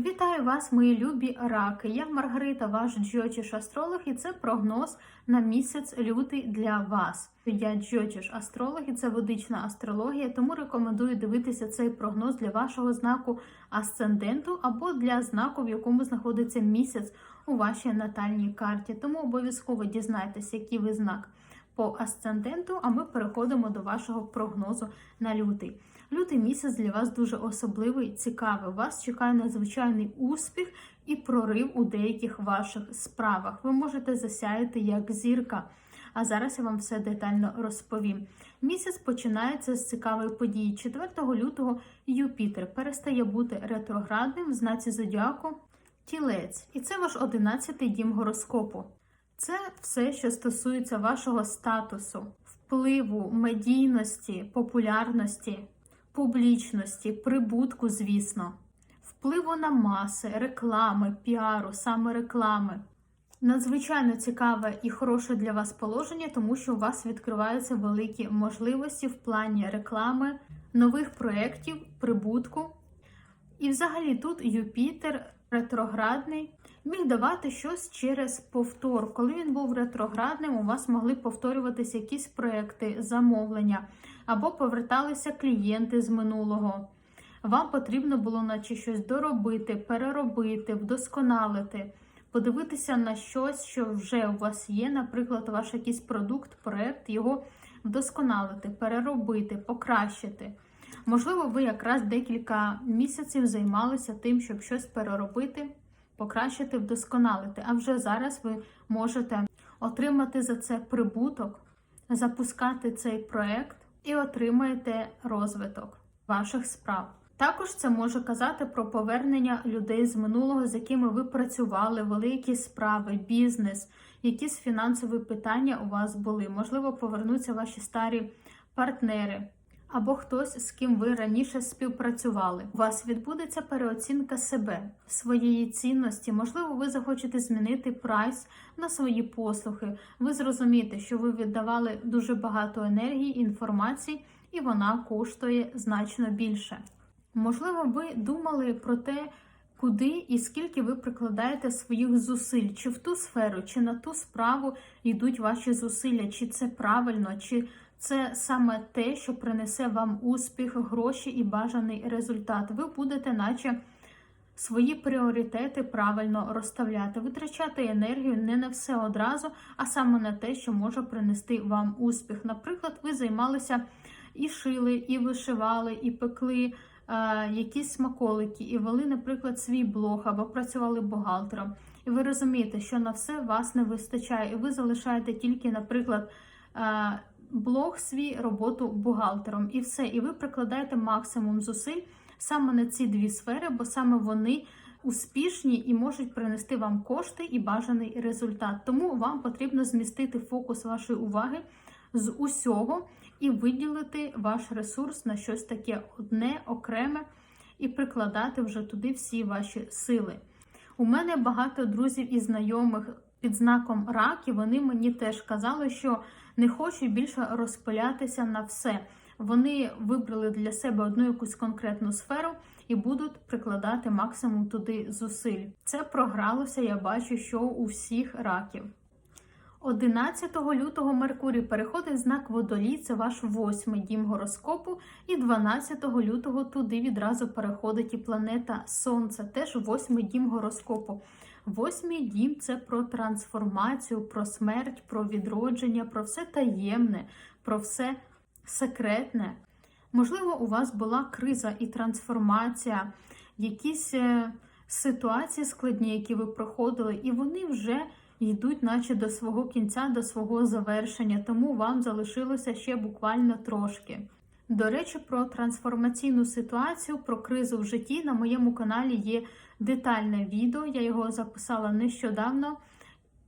Вітаю вас, мої любі раки. Я Маргарита, ваш джотіш астролог, і це прогноз на місяць лютий для вас. Я джотіш астролог, і це ведична астрологія, тому рекомендую дивитися цей прогноз для вашого знаку асценденту або для знаку, в якому знаходиться місяць у вашій натальній карті. Тому обов'язково дізнайтеся, який ви знак по асценденту, а ми переходимо до вашого прогнозу на лютий. Лютий місяць для вас дуже особливий, цікавий. Вас чекає надзвичайний успіх і прорив у деяких ваших справах. Ви можете засяяти як зірка. А зараз я вам все детально розповім. Місяць починається з цікавої події. 4 лютого Юпітер перестає бути ретроградним в знаці зодіаку Тілець. І це ваш 11-й дім гороскопу. Це все, що стосується вашого статусу, впливу, медійності, популярності, публічності, прибутку, звісно, впливу на маси, реклами, піару, саме реклами. Надзвичайно цікаве і хороше для вас положення, тому що у вас відкриваються великі можливості в плані реклами, нових проєктів, прибутку. І взагалі тут Юпітер ретроградний міг давати щось через повтор. Коли він був ретроградним, у вас могли повторюватися якісь проекти, замовлення, або поверталися клієнти з минулого. Вам потрібно було, наче щось доробити, переробити, вдосконалити, подивитися на щось, що вже у вас є, наприклад, ваш якийсь продукт, проект, його вдосконалити, переробити, покращити. Можливо, ви якраз декілька місяців займалися тим, щоб щось переробити, покращити, вдосконалити. А вже зараз ви можете отримати за це прибуток, запускати цей проект і отримаєте розвиток ваших справ. Також це може казати про повернення людей з минулого, з якими ви працювали, великі справи, бізнес, якісь фінансові питання у вас були. Можливо, повернуться ваші старі партнери або хтось, з ким ви раніше співпрацювали. У вас відбудеться переоцінка себе, своєї цінності. Можливо, ви захочете змінити прайс на свої послуги. Ви зрозумієте, що ви віддавали дуже багато енергії, інформації, і вона коштує значно більше. Можливо, ви думали про те, куди і скільки ви прикладаєте своїх зусиль, чи в ту сферу, чи на ту справу йдуть ваші зусилля, чи це правильно, чи це саме те, що принесе вам успіх, гроші і бажаний результат. Ви будете, наче свої пріоритети правильно розставляти, витрачати енергію не на все одразу, а саме на те, що може принести вам успіх. Наприклад, ви займалися і шили, і вишивали, і пекли. Е, якісь смаколики і вели, наприклад, свій блог або працювали бухгалтером, і ви розумієте, що на все вас не вистачає, і ви залишаєте тільки, наприклад, е, блог свій роботу бухгалтером, і все. І ви прикладаєте максимум зусиль саме на ці дві сфери, бо саме вони успішні і можуть принести вам кошти і бажаний результат. Тому вам потрібно змістити фокус вашої уваги з усього і виділити ваш ресурс на щось таке одне, окреме, і прикладати вже туди всі ваші сили. У мене багато друзів і знайомих під знаком рак, і вони мені теж казали, що не хочуть більше розпилятися на все. Вони вибрали для себе одну якусь конкретну сферу і будуть прикладати максимум туди зусиль. Це програлося, я бачу, що у всіх раків. 11 лютого Меркурій переходить знак водолій, це ваш восьмий дім гороскопу, і 12 лютого туди відразу переходить і планета Сонце, теж восьмий дім гороскопу. Восьмий дім це про трансформацію, про смерть, про відродження, про все таємне, про все секретне. Можливо, у вас була криза і трансформація, якісь е, ситуації складні, які ви проходили, і вони вже йдуть, наче до свого кінця, до свого завершення, тому вам залишилося ще буквально трошки. До речі, про трансформаційну ситуацію, про кризу в житті на моєму каналі є детальне відео. Я його записала нещодавно.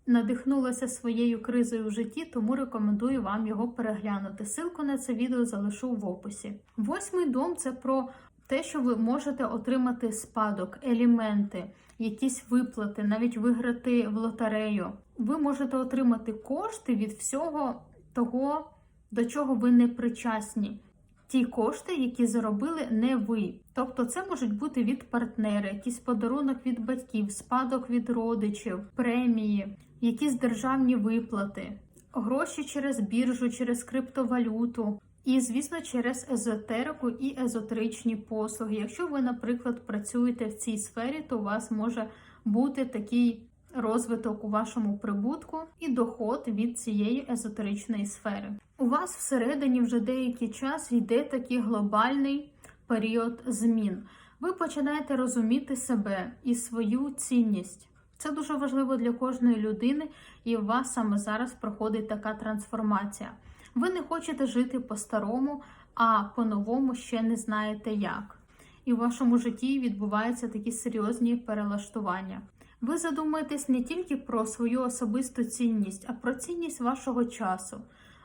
Надихнулася своєю кризою в житті, тому рекомендую вам його переглянути. Силку на це відео залишу в описі. Восьмий дом це про те, що ви можете отримати спадок, елементи, якісь виплати, навіть виграти в лотерею. Ви можете отримати кошти від всього того, до чого ви не причасні. Ті кошти, які заробили не ви. Тобто, це можуть бути від партнера, якийсь подарунок від батьків, спадок від родичів, премії, якісь державні виплати, гроші через біржу, через криптовалюту. І, звісно, через езотерику і езотеричні послуги. Якщо ви, наприклад, працюєте в цій сфері, то у вас може бути такий розвиток у вашому прибутку і доход від цієї езотеричної сфери. У вас всередині вже деякий час йде такий глобальний період змін. Ви починаєте розуміти себе і свою цінність. Це дуже важливо для кожної людини, і у вас саме зараз проходить така трансформація. Ви не хочете жити по-старому, а по-новому ще не знаєте як. І в вашому житті відбуваються такі серйозні перелаштування. Ви задумаєтесь не тільки про свою особисту цінність, а про цінність вашого часу,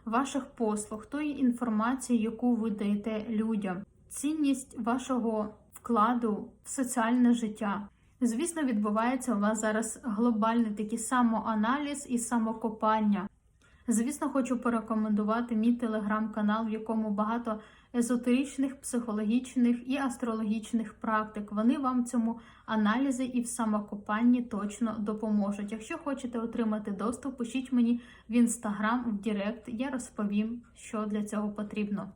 ваших послуг, тої інформації, яку ви даєте людям, цінність вашого вкладу в соціальне життя. Звісно, відбувається у вас зараз глобальний такий самоаналіз і самокопання. Звісно, хочу порекомендувати мій телеграм-канал, в якому багато езотеричних, психологічних і астрологічних практик. Вони вам цьому аналізі і в самокопанні точно допоможуть. Якщо хочете отримати доступ, пишіть мені в інстаграм, в Директ, я розповім, що для цього потрібно.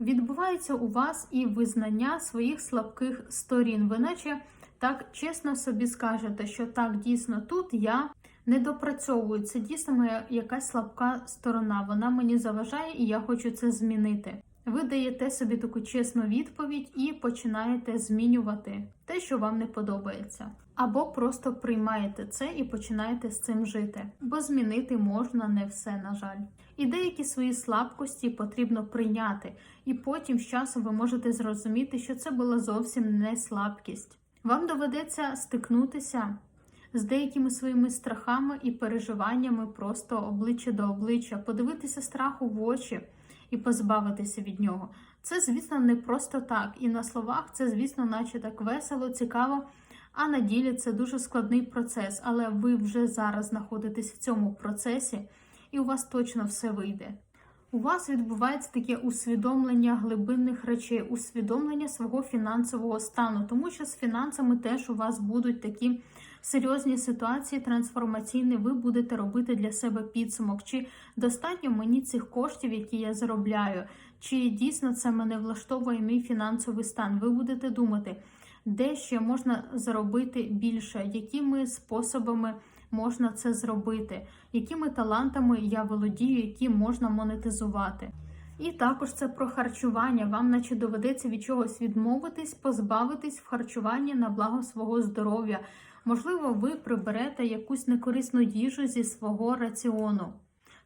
Відбувається у вас і визнання своїх слабких сторін. Ви наче так чесно собі скажете, що так дійсно тут я не допрацьовую. Це дійсно моя якась слабка сторона. Вона мені заважає, і я хочу це змінити. Ви даєте собі таку чесну відповідь і починаєте змінювати те, що вам не подобається. Або просто приймаєте це і починаєте з цим жити, бо змінити можна не все, на жаль. І деякі свої слабкості потрібно прийняти, і потім з часом ви можете зрозуміти, що це була зовсім не слабкість. Вам доведеться стикнутися з деякими своїми страхами і переживаннями просто обличчя до обличчя, подивитися страху в очі і позбавитися від нього. Це, звісно, не просто так. І на словах це, звісно, наче так весело, цікаво. А на ділі це дуже складний процес, але ви вже зараз знаходитесь в цьому процесі, і у вас точно все вийде. У вас відбувається таке усвідомлення глибинних речей, усвідомлення свого фінансового стану, тому що з фінансами теж у вас будуть такі серйозні ситуації трансформаційні. Ви будете робити для себе підсумок, чи достатньо мені цих коштів, які я заробляю, чи дійсно це мене влаштовує мій фінансовий стан. Ви будете думати, де ще можна заробити більше, якими способами можна це зробити, якими талантами я володію, які можна монетизувати. І також це про харчування. Вам, наче доведеться від чогось відмовитись, позбавитись в харчуванні на благо свого здоров'я. Можливо, ви приберете якусь некорисну їжу зі свого раціону.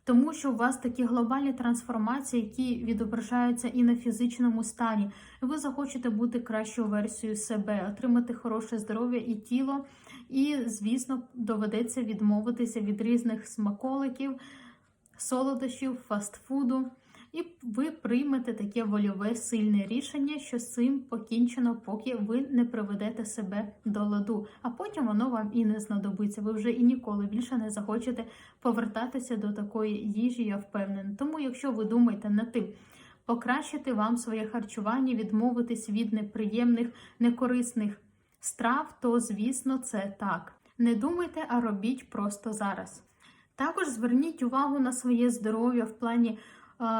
Тому що у вас такі глобальні трансформації, які відображаються і на фізичному стані. Ви захочете бути кращою версією себе, отримати хороше здоров'я і тіло. І, звісно, доведеться відмовитися від різних смаколиків, солодощів, фастфуду. І ви приймете таке вольове сильне рішення, що з цим покінчено, поки ви не приведете себе до ладу. А потім воно вам і не знадобиться. Ви вже і ніколи більше не захочете повертатися до такої їжі, я впевнена. Тому, якщо ви думаєте над тим, покращити вам своє харчування, відмовитись від неприємних, некорисних страв, то звісно, це так. Не думайте, а робіть просто зараз. Також зверніть увагу на своє здоров'я в плані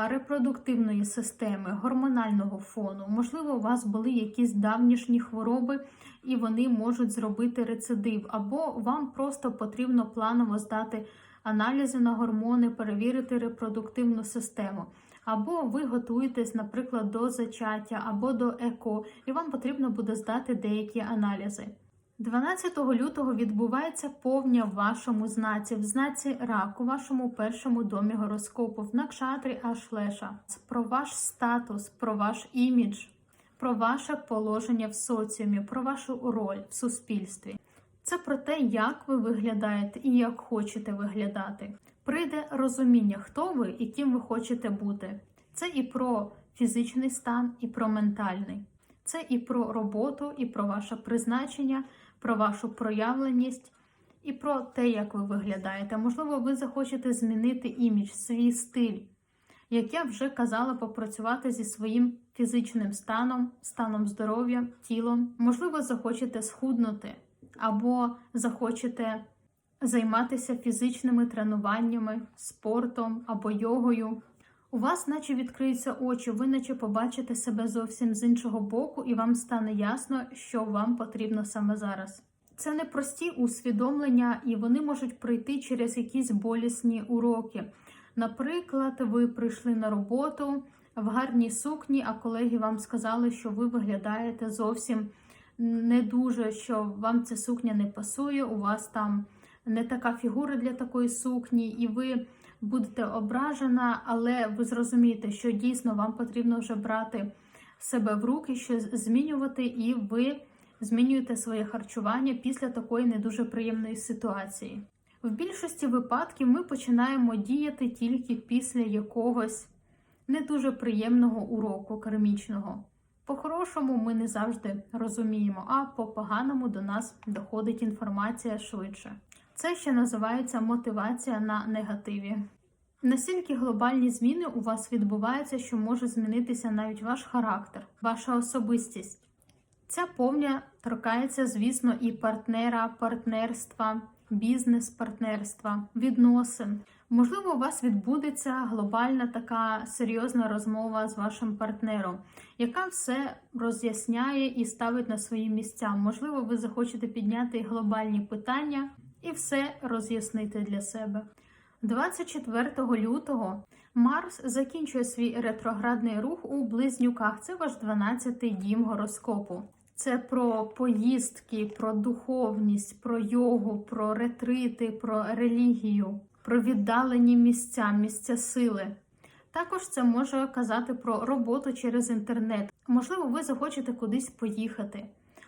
репродуктивної системи, гормонального фону. Можливо, у вас були якісь давнішні хвороби, і вони можуть зробити рецидив, або вам просто потрібно планово здати аналізи на гормони, перевірити репродуктивну систему. Або ви готуєтесь, наприклад, до зачаття, або до еко, і вам потрібно буде здати деякі аналізи. 12 лютого відбувається повня в вашому знаці, в знаці рак, у вашому першому домі гороскопу, в накшатрі Ашлеша. Про ваш статус, про ваш імідж, про ваше положення в соціумі, про вашу роль в суспільстві. Це про те, як ви виглядаєте і як хочете виглядати. Прийде розуміння, хто ви і ким ви хочете бути. Це і про фізичний стан, і про ментальний. Це і про роботу, і про ваше призначення про вашу проявленість і про те, як ви виглядаєте. Можливо, ви захочете змінити імідж, свій стиль. Як я вже казала, попрацювати зі своїм фізичним станом, станом здоров'я, тілом. Можливо, захочете схуднути або захочете займатися фізичними тренуваннями, спортом або йогою. У вас, наче відкриються очі, ви наче побачите себе зовсім з іншого боку, і вам стане ясно, що вам потрібно саме зараз. Це не прості усвідомлення, і вони можуть прийти через якісь болісні уроки. Наприклад, ви прийшли на роботу в гарній сукні, а колеги вам сказали, що ви виглядаєте зовсім не дуже, що вам ця сукня не пасує, у вас там не така фігура для такої сукні, і ви будете ображена, але ви зрозумієте, що дійсно вам потрібно вже брати себе в руки, що змінювати, і ви змінюєте своє харчування після такої не дуже приємної ситуації. В більшості випадків ми починаємо діяти тільки після якогось не дуже приємного уроку кармічного. По-хорошому ми не завжди розуміємо, а по-поганому до нас доходить інформація швидше. Це ще називається мотивація на негативі. Настільки глобальні зміни у вас відбуваються, що може змінитися навіть ваш характер, ваша особистість. Ця повня торкається, звісно, і партнера, партнерства, бізнес-партнерства, відносин. Можливо, у вас відбудеться глобальна така серйозна розмова з вашим партнером, яка все роз'ясняє і ставить на свої місця. Можливо, ви захочете підняти глобальні питання і все роз'яснити для себе. 24 лютого Марс закінчує свій ретроградний рух у близнюках. Це ваш 12-й дім гороскопу. Це про поїздки, про духовність, про йогу, про ретрити, про релігію, про віддалені місця, місця сили. Також це може казати про роботу через інтернет. Можливо, ви захочете кудись поїхати,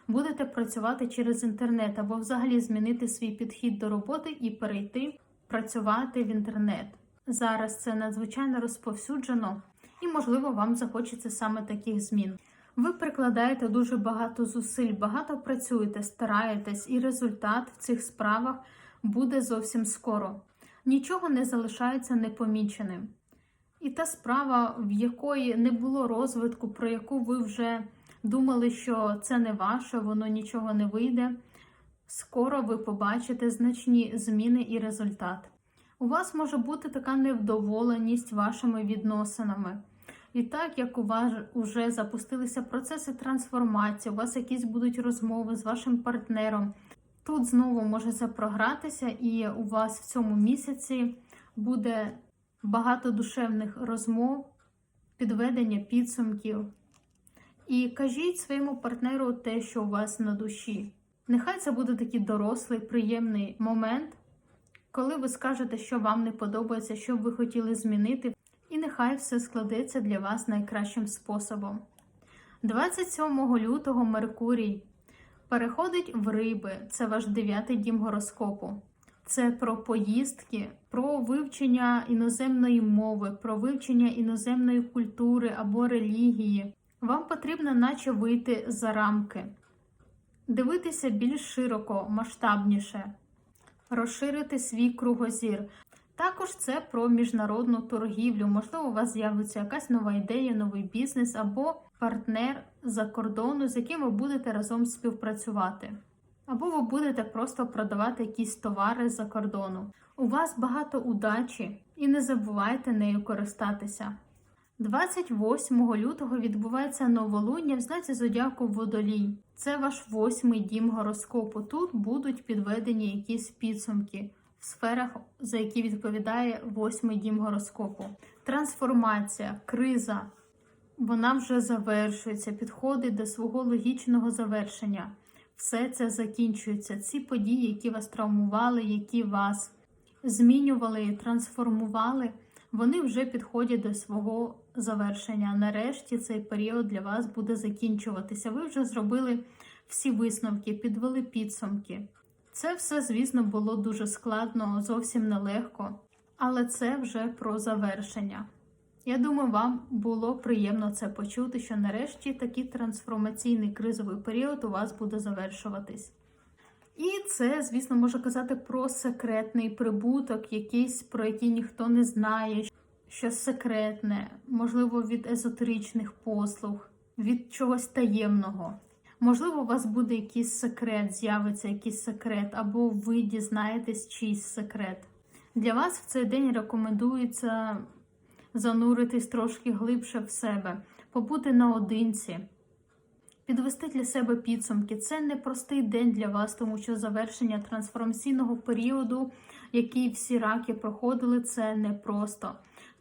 будете працювати через інтернет або взагалі змінити свій підхід до роботи і перейти працювати в інтернет. Зараз це надзвичайно розповсюджено, і, можливо, вам захочеться саме таких змін. Ви прикладаєте дуже багато зусиль, багато працюєте, стараєтесь, і результат в цих справах буде зовсім скоро. Нічого не залишається непоміченим. І та справа, в якої не було розвитку, про яку ви вже думали, що це не ваше, воно нічого не вийде. Скоро ви побачите значні зміни і результат. У вас може бути така невдоволеність вашими відносинами. І так як у вас вже запустилися процеси трансформації, у вас якісь будуть розмови з вашим партнером, тут знову може це програтися, і у вас в цьому місяці буде багато душевних розмов, підведення підсумків. І кажіть своєму партнеру те, що у вас на душі. Нехай це буде такий дорослий, приємний момент, коли ви скажете, що вам не подобається, що б ви хотіли змінити, і нехай все складеться для вас найкращим способом. 27 лютого Меркурій переходить в риби, це ваш дев'ятий дім гороскопу. Це про поїздки, про вивчення іноземної мови, про вивчення іноземної культури або релігії. Вам потрібно, наче вийти за рамки дивитися більш широко, масштабніше, розширити свій кругозір. Також це про міжнародну торгівлю. Можливо, у вас з'явиться якась нова ідея, новий бізнес або партнер за кордону, з яким ви будете разом співпрацювати. Або ви будете просто продавати якісь товари за кордону. У вас багато удачі і не забувайте нею користатися. 28 лютого відбувається новолуння в знаці зодіаку Водолій. Це ваш восьмий дім гороскопу. Тут будуть підведені якісь підсумки в сферах, за які відповідає восьмий дім гороскопу. Трансформація, криза, вона вже завершується, підходить до свого логічного завершення. Все це закінчується. Ці події, які вас травмували, які вас змінювали, трансформували вони вже підходять до свого завершення. Нарешті цей період для вас буде закінчуватися. Ви вже зробили всі висновки, підвели підсумки. Це все, звісно, було дуже складно, зовсім нелегко, але це вже про завершення. Я думаю, вам було приємно це почути, що нарешті такий трансформаційний кризовий період у вас буде завершуватись. І це, звісно, може казати про секретний прибуток, якийсь, про який ніхто не знає, щось секретне, можливо, від езотеричних послуг, від чогось таємного. Можливо, у вас буде якийсь секрет, з'явиться якийсь секрет, або ви дізнаєтесь чийсь секрет. Для вас в цей день рекомендується зануритись трошки глибше в себе, побути наодинці, підвести для себе підсумки. Це непростий день для вас, тому що завершення трансформаційного періоду, який всі раки проходили, це непросто.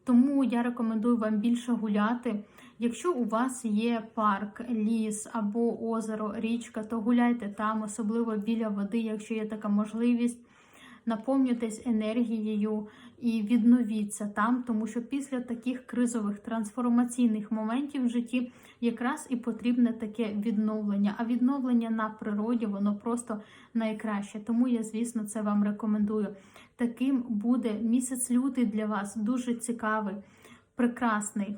Тому я рекомендую вам більше гуляти. Якщо у вас є парк, ліс або озеро, річка, то гуляйте там, особливо біля води, якщо є така можливість. Наповнюйтесь енергією і відновіться там, тому що після таких кризових трансформаційних моментів в житті якраз і потрібне таке відновлення. А відновлення на природі воно просто найкраще. Тому я, звісно, це вам рекомендую. Таким буде місяць лютий для вас дуже цікавий, прекрасний.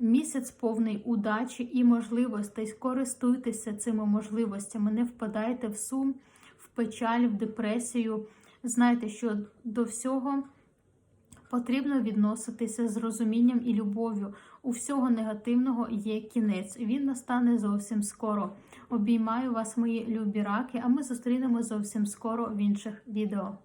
Місяць повний удачі і можливостей. Користуйтеся цими можливостями, не впадайте в сум, в печаль, в депресію. Знайте, що до всього потрібно відноситися з розумінням і любов'ю. У всього негативного є кінець. Він настане зовсім скоро. Обіймаю вас, мої любі раки, а ми зустрінемось зовсім скоро в інших відео.